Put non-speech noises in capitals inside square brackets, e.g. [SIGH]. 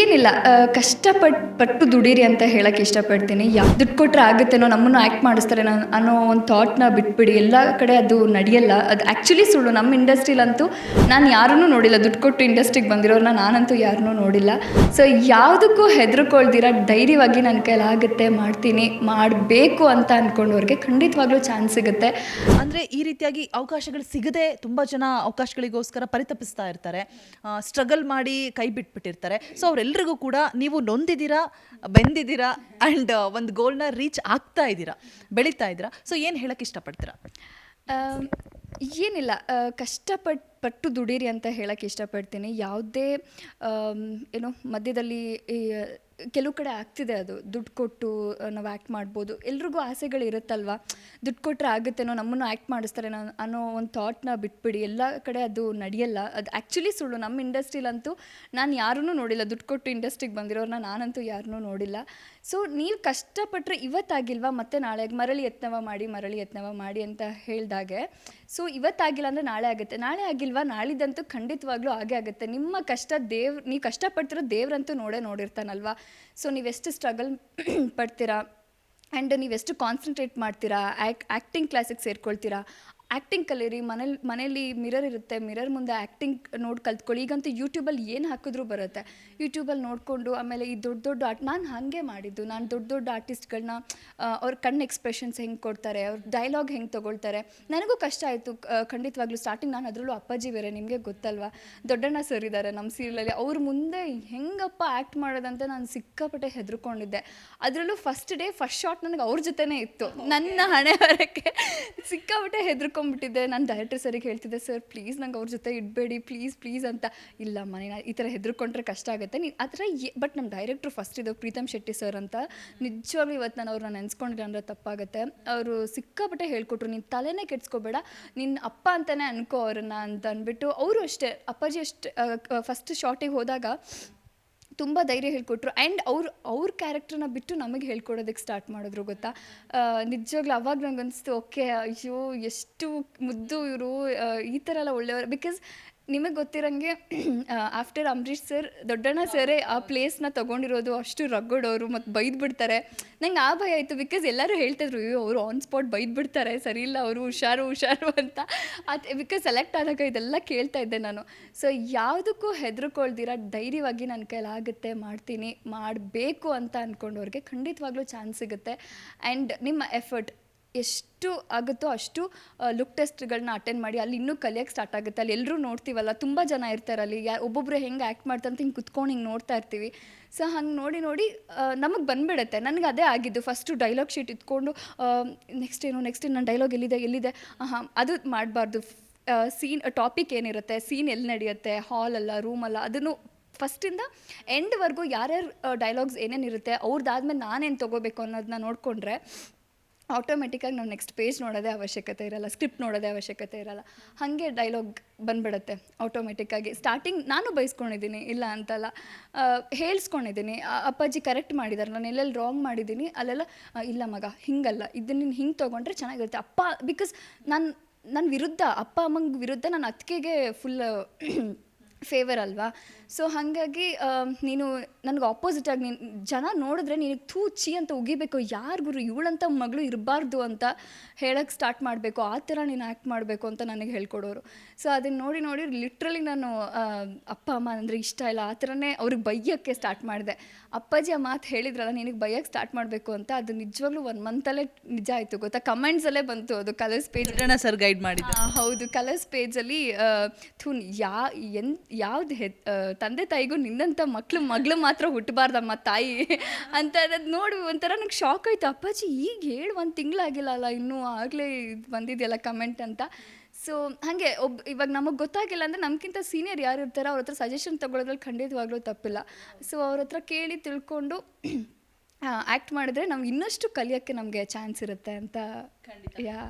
ಏನಿಲ್ಲ ಕಷ್ಟಪಟ್ಟು ಕಷ್ಟಪಟ್, ಪಟ್ಟು ದುಡೀರಿ ಅಂತ ಹೇಳಕ್ಕೆ ಇಷ್ಟಪಡ್ತೀನಿ. ಯಾ ದುಡ್ಡು ಕೊಟ್ಟರೆ ಆಗುತ್ತೇನೋ ನಮ್ಮನ್ನು ಆ್ಯಕ್ಟ್ ಮಾಡಿಸ್ತಾರೆ ನಾನು, ಅನ್ನೋ ಒಂದು ಥಾಟ್ನ ಬಿಟ್ಬಿಡಿ. ಎಲ್ಲ ಕಡೆ ಅದು ನಡೆಯಲ್ಲ. ಅದು ಆ್ಯಕ್ಚುಲಿ ಸುಳ್ಳು. ನಮ್ಮ ಇಂಡಸ್ಟ್ರಿಲಂತೂ ನಾನು ಯಾರನ್ನೂ ನೋಡಿಲ್ಲ. ದುಡ್ಡು ಕೊಟ್ಟು ಇಂಡಸ್ಟ್ರಿಗೆ ಬಂದಿರೋರನ್ನ ನಾನಂತೂ ಯಾರನ್ನೂ ನೋಡಿಲ್ಲ. ಸೊ ಯಾವುದಕ್ಕೂ ಹೆದರ್ಕೊಳ್ದಿರ, ಧೈರ್ಯವಾಗಿ ನನ್ನ ಕೈಲಾಗುತ್ತೆ ಮಾಡ್ತೀನಿ, ಮಾಡಬೇಕು ಅಂತ ಅಂದ್ಕೊಂಡವ್ರಿಗೆ ಖಂಡಿತವಾಗ್ಲೂ ಚಾನ್ಸ್ ಸಿಗುತ್ತೆ. ಅಂದರೆ ಈ ರೀತಿಯಾಗಿ ಅವಕಾಶಗಳು ಸಿಗದೆ ತುಂಬ ಜನ ಅವಕಾಶಗಳಿಗೋಸ್ಕರ ಪರಿತಪಿಸ್ತಾ ಇರ್ತಾರೆ. ಸ್ಟ್ರಗಲ್ ಮಾಡಿ ಕೈ ಬಿಟ್ಬಿಟ್ಟಿರ್ತಾರೆ. ಸೊ ಅವರೆಲ್ಲರಿಗೂ ಕೂಡ ನೀವು ನೊಂದಿದ್ದೀರಾ, ಬೆಂದಿದ್ದೀರಾ ಆ್ಯಂಡ್ ಒಂದು ಗೋಲ್ನ ರೀಚ್ ಆಗ್ತಾ ಇದ್ದೀರಾ, ಬೆಳೀತಾ ಇದ್ದೀರಾ. ಸೊ ಏನು ಹೇಳಕ್ಕೆ ಇಷ್ಟಪಡ್ತೀರಾ? ಏನಿಲ್ಲ. ಕಷ್ಟಪಟ್ಟು ಪಟ್ಟು ದುಡೀರಿ ಅಂತ ಹೇಳಕ್ಕೆ ಇಷ್ಟಪಡ್ತೀನಿ. ಯಾವುದೇ ಏನು ಮಧ್ಯದಲ್ಲಿ ಕೆಲವು ಕಡೆ ಆಗ್ತಿದೆ ಅದು. ದುಡ್ಡು ಕೊಟ್ಟು ನಾವು ಆ್ಯಕ್ಟ್ ಮಾಡ್ಬೋದು. ಎಲ್ರಿಗೂ ಆಸೆಗಳು ಇರುತ್ತಲ್ವ ದುಡ್ಡು ಕೊಟ್ಟರೆ ಆಗುತ್ತೇನೋ ನಮ್ಮನ್ನು ಆ್ಯಕ್ಟ್ ಮಾಡಿಸ್ತಾರೆ ನಾನು ಅನ್ನೋ ಒಂದು ಥಾಟ್ನ ಬಿಟ್ಬಿಡಿ. ಎಲ್ಲ ಕಡೆ ಅದು ನಡೆಯಲ್ಲ. ಅದು ಆ್ಯಕ್ಚುಲಿ ಸುಳ್ಳು. ನಮ್ಮ ಇಂಡಸ್ಟ್ರಿಲಂತೂ ನಾನು ಯಾರನ್ನೂ ನೋಡಿಲ್ಲ. ದುಡ್ಡು ಕೊಟ್ಟು ಇಂಡಸ್ಟ್ರಿಗೆ ಬಂದಿರೋರನ್ನ ನಾನಂತೂ ಯಾರನ್ನೂ ನೋಡಿಲ್ಲ. ಸೊ ನೀವು ಕಷ್ಟಪಟ್ಟರೆ ಇವತ್ತಾಗಿಲ್ವಾ? ಮತ್ತೆ ನಾಳೆ ಮರಳಿ ಯತ್ನವ ಮಾಡಿ, ಮರಳಿ ಯತ್ನವ ಮಾಡಿ ಅಂತ ಹೇಳಿದಾಗೆ. ಸೊ ಇವತ್ತಾಗಿಲ್ಲ ಅಂದರೆ ನಾಳೆ ಆಗುತ್ತೆ. ನಾಳೆ ಆಗಿಲ್ವಾ? ನಾಳಿದಂತೂ ಖಂಡಿತವಾಗ್ಲೂ ಆಗೇ ಆಗುತ್ತೆ. ನಿಮ್ಮ ಕಷ್ಟ ದೇವ್ರು ನೀವು ಕಷ್ಟಪಡ್ತಿರೋ ದೇವ್ರಂತೂ ನೋಡೇ ನೋಡಿರ್ತಾನಲ್ವಾ? ಸೊ ನೀವೆಷ್ಟು ಸ್ಟ್ರಗಲ್ [CLEARS THROAT] ಪಡ್ತೀರಾ? ಆ್ಯಂಡ್ ನೀವೆಷ್ಟು ಕಾನ್ಸಂಟ್ರೇಟ್ ಮಾಡ್ತೀರಾ? ಆ್ಯಕ್ ಆ್ಯಕ್ಟಿಂಗ್ ಕ್ಲಾಸಿಗೆ ಸೇರ್ಕೊಳ್ತೀರಾ? ಆ್ಯಕ್ಟಿಂಗ್ ಕಲೀರಿ ಮನೇಲಿ ಮನೇಲಿ ಮಿರರ್ ಇರುತ್ತೆ ಮಿರರ್ ಮುಂದೆ ಆ್ಯಕ್ಟಿಂಗ್ ನೋಡಿ ಕಲ್ತ್ಕೊಳ್ಳಿ. ಈಗಂತೂ ಯೂಟ್ಯೂಬಲ್ಲಿ ಏನು ಹಾಕಿದ್ರೂ ಬರುತ್ತೆ. ಯೂಟ್ಯೂಬಲ್ಲಿ ನೋಡಿಕೊಂಡು, ಆಮೇಲೆ ಈ ದೊಡ್ಡ ದೊಡ್ಡ ಆರ್ಟ್ ನಾನು ಹಾಗೆ ಮಾಡಿದ್ದು. ನಾನು ದೊಡ್ಡ ದೊಡ್ಡ ಆರ್ಟಿಸ್ಟ್ಗಳನ್ನ ಅವ್ರ ಕಣ್ಣು ಎಕ್ಸ್ಪ್ರೆಷನ್ಸ್ ಹೆಂಗೆ ಕೊಡ್ತಾರೆ, ಅವ್ರ ಡೈಲಾಗ್ ಹೆಂಗೆ ತೊಗೊಳ್ತಾರೆ. ನನಗೂ ಕಷ್ಟ ಆಯಿತು. ಖಂಡಿತವಾಗ್ಲೂ ಸ್ಟಾರ್ಟಿಂಗ್ ನಾನು ಅದರಲ್ಲೂ ಅಪ್ಪಾಜಿ ಬೇರೆ, ನಿಮಗೆ ಗೊತ್ತಲ್ವಾ? ದೊಡ್ಡಣ್ಣ ಸರ್ ಇದ್ದಾರೆ ನಮ್ಮ ಸೀರಿಯಲಲ್ಲಿ ಅವ್ರ ಮುಂದೆ ಹೆಂಗಪ್ಪ ಆ್ಯಕ್ಟ್ ಮಾಡೋದಂತ ನಾನು ಸಿಕ್ಕಾಪಟ್ಟೆ ಹೆದರ್ಕೊಂಡಿದ್ದೆ. ಅದರಲ್ಲೂ ಫಸ್ಟ್ ಡೇ ಫಸ್ಟ್ ಶಾಟ್ ನನಗೆ ಅವ್ರ ಜೊತೆನೇ ಇತ್ತು. ನನ್ನ ಹಣೆ ಬರೋಕ್ಕೆ ಸಿಕ್ಕಾಪಟ್ಟೆ ಹೆದರ್ಕೊಂಡ್ಬಿಟ್ಟಿದ್ದೆ ನಾನು ಡೈರೆಕ್ಟರ್ ಸರಿಗೆ ಹೇಳ್ತಿದ್ದೆ ಸರ್ ಪ್ಲೀಸ್ ನಂಗೆ ಅವ್ರ ಜೊತೆ ಇಡಬೇಡಿ ಪ್ಲೀಸ್ ಪ್ಲೀಸ್ ಅಂತ. ಇಲ್ಲ ಮನೆ ಈ ಥರ ಹೆದರ್ಕೊಂಡ್ರೆ ಕಷ್ಟ ಆಗುತ್ತೆ. ನೀನು ಆ ಥರ ಬಟ್ ನಮ್ಮ ಡೈರೆಕ್ಟ್ರು ಫಸ್ಟ್ ಇದು ಪ್ರೀತಮ್ ಶೆಟ್ಟಿ ಸರ್ ಅಂತ. ನಿಜವಾಗ್ಲೂ ಇವತ್ತು ನಾನು ಅವ್ರನ್ನ ನೆನೆಸ್ಕೊಂಡಿಲ್ಲ ಅಂದರೆ ತಪ್ಪಾಗುತ್ತೆ. ಅವರು ಸಿಕ್ಕಾಪಟ್ಟೆ ಹೇಳ್ಕೊಟ್ರು, ನೀನು ತಲೆನೇ ಕೆಡ್ಸ್ಕೋಬೇಡ ನಿನ್ನ ಅಪ್ಪ ಅಂತಲೇ ಅನ್ಕೋ ಅವ್ರನ್ನ ಅಂತ ಅಂದ್ಬಿಟ್ಟು. ಅವರು ಅಷ್ಟೇ, ಅಪ್ಪಾಜಿ ಅಷ್ಟೇ ಫಸ್ಟ್ ಶಾರ್ಟಿಗೆ ಹೋದಾಗ ತುಂಬ ಧೈರ್ಯ ಹೇಳ್ಕೊಟ್ರು. ಆ್ಯಂಡ್ ಅವ್ರು, ಅವ್ರ ಕ್ಯಾರೆಕ್ಟರ್ನ ಬಿಟ್ಟು ನಮಗೆ ಹೇಳ್ಕೊಡೋದಕ್ಕೆ ಸ್ಟಾರ್ಟ್ ಮಾಡಿದ್ರು ಗೊತ್ತಾ? ನಿಜವಾಗ್ಲೂ ಅವಾಗ ನಂಗೆ ಅನಿಸ್ತು ಓಕೆ, ಅಯ್ಯೋ, ಎಷ್ಟು ಮುದ್ದು ಇವರು ಈ ಥರ ಎಲ್ಲ ಒಳ್ಳೆಯವರು. ಬಿಕಾಸ್ ನಿಮಗೆ ಗೊತ್ತಿರಂಗೆ ಆಫ್ಟರ್ ಅಂಬರೀಷ್ ಸರ್ ದೊಡ್ಡಣ್ಣ ಸರೇ ಆ ಪ್ಲೇಸ್ನ ತೊಗೊಂಡಿರೋದು ಅಷ್ಟು ರಗ್ಗಡೋರು ಮತ್ತು ಬೈದು ಬಿಡ್ತಾರೆ ನಂಗೆ ಆ ಭಯ ಆಯಿತು ಬಿಕಾಸ್ ಎಲ್ಲರೂ ಹೇಳ್ತಿದ್ರು, ಅಯ್ಯೋ, ಅವರು ಆನ್ ಸ್ಪಾಟ್ ಬೈದು ಬಿಡ್ತಾರೆ ಸರಿ ಇಲ್ಲ ಅವರು ಹುಷಾರು ಹುಷಾರು ಅಂತ. ಅದು ಬಿಕಾಸ್ ಸೆಲೆಕ್ಟ್ ಆದಾಗ ಇದೆಲ್ಲ ಕೇಳ್ತಾ ಇದ್ದೆ ನಾನು. ಸೊ ಯಾವುದಕ್ಕೂ ಹೆದರ್ಕೊಳ್ದಿರ, ಧೈರ್ಯವಾಗಿ ನನ್ನ ಕೈಲಾಗುತ್ತೆ ಮಾಡ್ತೀನಿ, ಮಾಡಬೇಕು ಅಂತ ಅಂದ್ಕೊಂಡವ್ರಿಗೆ ಖಂಡಿತವಾಗ್ಲೂ ಚಾನ್ಸ್ ಸಿಗುತ್ತೆ. ಆ್ಯಂಡ್ ನಿಮ್ಮ ಎಫರ್ಟ್ ಎಷ್ಟು ಆಗುತ್ತೋ ಅಷ್ಟು ಲುಕ್ ಟೆಸ್ಟ್ಗಳನ್ನ ಅಟೆಂಡ್ ಮಾಡಿ, ಅಲ್ಲಿ ಇನ್ನೂ ಕಲಿಯೋಕ್ಕೆ ಸ್ಟಾರ್ಟ್ ಆಗುತ್ತೆ. ಅಲ್ಲಿ ಎಲ್ಲರೂ ನೋಡ್ತೀವಲ್ಲ, ತುಂಬ ಜನ ಇರ್ತಾರೆ ಅಲ್ಲಿ. ಯಾ ಒಬ್ಬೊಬ್ಬರು ಹೆಂಗೆ ಆ್ಯಕ್ಟ್ ಮಾಡ್ತಾರೆ ಅಂತ ಹಿಂಗೆ ಕುತ್ಕೊಂಡು ಹಿಂಗೆ ನೋಡ್ತಾ ಇರ್ತೀವಿ. ಸೊ ಹಂಗೆ ನೋಡಿ ನೋಡಿ ನಮಗೆ ಬಂದ್ಬಿಡುತ್ತೆ. ನನಗೆ ಅದೇ ಆಗಿದ್ದು. ಫಸ್ಟು ಡೈಲಾಗ್ ಶೀಟ್ ಇಟ್ಕೊಂಡು ನೆಕ್ಸ್ಟ್ ಏನು ನೆಕ್ಸ್ಟ್ ನನ್ನ ಡೈಲಾಗ್ ಎಲ್ಲಿದೆ ಎಲ್ಲಿದೆ? ಹಾಂ ಅದು ಮಾಡಬಾರ್ದು. ಸೀನ್ ಟಾಪಿಕ್ ಏನಿರುತ್ತೆ? ಸೀನ್ ಎಲ್ಲಿ ನಡೆಯುತ್ತೆ? ಹಾಲಲ್ಲ ರೂಮಲ್ಲ ಅದನ್ನು ಫಸ್ಟಿಂದ ಎಂಡ್ವರೆಗೂ ಯಾರ್ಯಾರು ಡೈಲಾಗ್ಸ್ ಏನೇನಿರುತ್ತೆ ಅವ್ರದ್ದಾದ್ಮೇಲೆ ನಾನೇನು ತೊಗೋಬೇಕು ಅನ್ನೋದನ್ನ ನೋಡಿಕೊಂಡ್ರೆ ಆಟೋಮೆಟಿಕ್ಕಾಗಿ ನಾವು ನೆಕ್ಸ್ಟ್ ಪೇಜ್ ನೋಡೋದೇ ಅವಶ್ಯಕತೆ ಇರಲ್ಲ ಸ್ಕ್ರಿಪ್ಟ್ ನೋಡೋದೇ ಅವಶ್ಯಕತೆ ಇರಲ್ಲ. ಹಾಗೆ ಡೈಲಾಗ್ ಬಂದ್ಬಿಡುತ್ತೆ ಆಟೋಮೆಟಿಕ್ಕಾಗಿ ಸ್ಟಾರ್ಟಿಂಗ್ ನಾನು ಬೈಸ್ಕೊಂಡಿದ್ದೀನಿ ಇಲ್ಲ ಅಂತಲ್ಲ. ಹೇಳ್ಸ್ಕೊಂಡಿದ್ದೀನಿ ಅಪ್ಪಾಜಿ ಕರೆಕ್ಟ್ ಮಾಡಿದ್ದಾರೆ ನಾನು ಎಲ್ಲೆಲ್ಲಿ ರಾಂಗ್ ಮಾಡಿದ್ದೀನಿ ಅಲ್ಲೆಲ್ಲ ಇಲ್ಲ ಮಗ, ಹಿಂಗಲ್ಲ. ಇದನ್ನ ನೀನು ಹಿಂಗೆ ತೊಗೊಂಡ್ರೆ ಚೆನ್ನಾಗಿರುತ್ತೆ. ಅಪ್ಪ ಬಿಕಾಸ್ ನಾನು ನನ್ನ ವಿರುದ್ಧ, ಅಪ್ಪ ಅಮ್ಮಂಗೆ ವಿರುದ್ಧ ನಾನು ಅತ್ತಿಗೆಗೆ ಫುಲ್ ಫೇವರ್ ಅಲ್ವಾ? ಸೊ ಹಾಗಾಗಿ ನೀನು ನನಗೆ ಆಪೋಸಿಟಾಗಿ ನೀನು ಜನ ನೋಡಿದ್ರೆ ನಿನಗೆ ಥೂ ಚಿ ಅಂತ ಉಗಿಬೇಕು. ಯಾರು ಗುರು? ಇವಳಂತ ಮಗಳು ಇರಬಾರ್ದು ಅಂತ ಹೇಳಕ್ಕೆ ಸ್ಟಾರ್ಟ್ ಮಾಡಬೇಕು. ಆ ಥರ ನೀನು ಆ್ಯಕ್ಟ್ ಮಾಡಬೇಕು ಅಂತ ನನಗೆ ಹೇಳ್ಕೊಡೋರು. ಸೊ ಅದನ್ನು ನೋಡಿ ನೋಡಿ ಲಿಟ್ರಲಿ ನಾನು ಅಪ್ಪ ಅಮ್ಮ ಅಂದರೆ ಇಷ್ಟ ಇಲ್ಲ. ಆ ಥರನೇ ಅವ್ರಿಗೆ ಬೈಯೋಕ್ಕೆ ಸ್ಟಾರ್ಟ್ ಮಾಡಿದೆ. ಅಪ್ಪಾಜಿ ಆ ಮಾತು ಹೇಳಿದ್ರಲ್ಲ ನಿನಗೆ ಬೈಯೋಕ್ಕೆ ಸ್ಟಾರ್ಟ್ ಮಾಡಬೇಕು ಅಂತ ಅದು ನಿಜವಾಗ್ಲೂ ಒನ್ ಮಂತಲ್ಲೇ ನಿಜ ಆಯಿತು ಗೊತ್ತಾ? ಕಮೆಂಟ್ಸಲ್ಲೇ ಬಂತು ಅದು ಕಲರ್ಸ್ ಪೇಜ್ ಸರ್ ಗೈಡ್ ಮಾಡಿದ್ರು ಹೌದು. ಕಲರ್ಸ್ ಪೇಜಲ್ಲಿ ಥೂ ಯಾ ಎನ್ ಯಾವ್ದು ಹೆ ತಂದೆ ತಾಯಿಗೂ ನಿನ್ನಂಥ ಮಕ್ಳು ಮಗಳು ಮಾತ್ರ ಹುಟ್ಟಬಾರ್ದಮ್ಮ ತಾಯಿ ಅಂತ ಅನ್ನೋದು ನೋಡಿ ಒಂಥರ ನಂಗೆ ಶಾಕ್ ಆಯಿತು. ಅಪ್ಪಾಜಿ ಈಗ ಹೇಳಿ ಒಂದು ತಿಂಗಳಾಗಿಲ್ಲ ಅಲ್ಲ ಇನ್ನೂ ಆಗಲೇ ಇದು ಬಂದಿದೆಯಲ್ಲ ಕಮೆಂಟ್ ಅಂತ. ಸೊ ಹಾಗೆ ಒಬ್ಬ ಇವಾಗ ನಮಗೆ ಗೊತ್ತಾಗಿಲ್ಲ ಅಂದರೆ ನಮಗಿಂತ ಸೀನಿಯರ್ ಯಾರು ಇರ್ತಾರೋ ಅವ್ರ ಹತ್ರ ಸಜೆಷನ್ ತೊಗೊಳೋದ್ರಲ್ಲಿ ಖಂಡಿತವಾಗ್ಲೂ ತಪ್ಪಿಲ್ಲ. ಸೊ ಅವ್ರ ಹತ್ರ ಕೇಳಿ ತಿಳ್ಕೊಂಡು ಆ್ಯಕ್ಟ್ ಮಾಡಿದ್ರೆ ನಾವು ಇನ್ನಷ್ಟು ಕಲಿಯೋಕ್ಕೆ ನಮಗೆ ಚಾನ್ಸ್ ಇರುತ್ತೆ ಅಂತ ಯಾ.